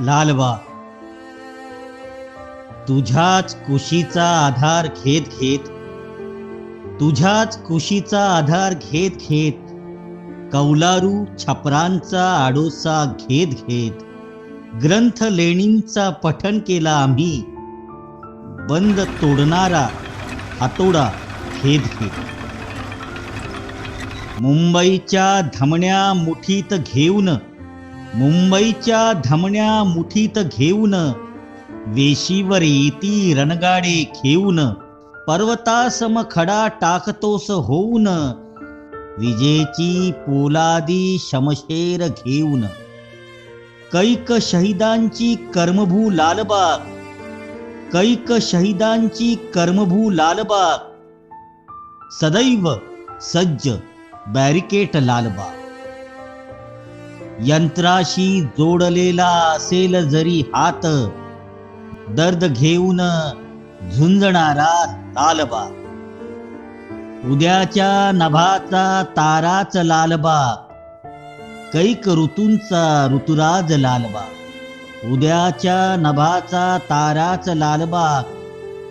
लालबा तुझ्याच कुशीचा आधार घेत घेत तुझ्याच कुशीचा आधार घेत घेत कौलारू छपरांचा आडोसा घेत घेत ग्रंथ लेणींचा पठण केला आम्ही बंद तोडणारा हातोडा घेत घेत. मुंबईच्या धमण्या मुठीत घेऊन मुंबईच्या धमण्या मुठीत घेऊन वेशीवर येती रणगाडे घेऊन पर्वतासम खडा टाकतोस होऊन विजेची पोलादी शमशेर घेऊन. कैक शहीदांची कर्मभू लालबाग कैक शहीदांची कर्मभू लालबाग. सदैव सज्ज बॅरिकेट लालबाग. यंत्राशी जोडलेला असेल जरी हात दर्द घेऊन झुंजणारा लालबा उद्याच्या नभाचा ताराच लालबा कैक ऋतूंचा ऋतुराज लालबा. उद्याच्या नभाचा ताराच लालबा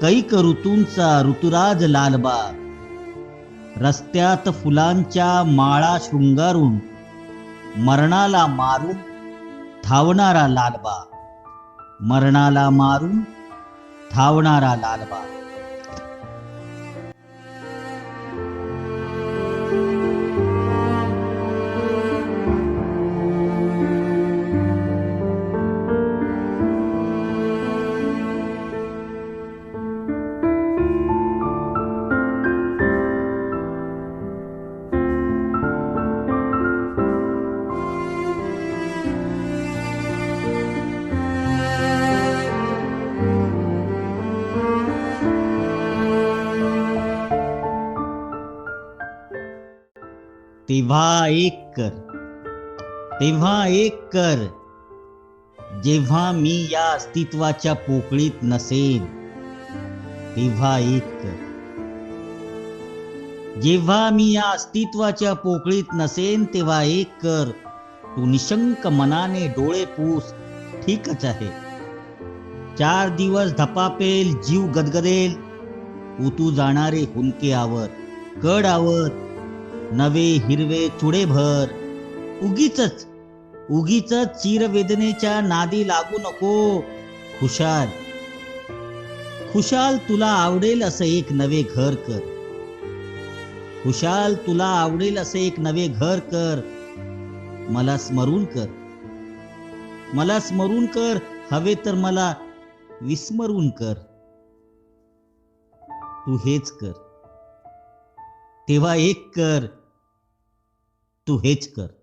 कैक ऋतूंचा ऋतुराज लालबा. रस्त्यात फुलांच्या माळा शृंगारून मरणाला मारून धावणारा लालबाग मरणाला मारून धावणारा लालबाग तेव्हा एक कर. तेव्हा एक कर. जेव्हा मी या अस्तित्वाच्या पोकळीत नसेन तेव्हा एक कर. जेव्हा मी या अस्तित्वाच्या पोकळीत नसेन तेव्हा एक कर. तू निशंक मनाने डोळे पूस ठीकच आहे. चार दिवस धपापेल जीव गदगदेल. उतू जाणारे हुंके आवर कड आवर. नवे हिरवे चुडे भर उगीच उगीच चिरवेदनेच्या नादी लागू नको खुशाल. खुशाल तुला आवडेल असं एक नवे घर कर. खुशाल तुला आवडेल असं एक नवे घर कर. मला स्मरून कर. मला स्मरून कर हवे तर मला विस्मरून कर. तू हेच कर. तेव्हा एक कर. तू हेच कर.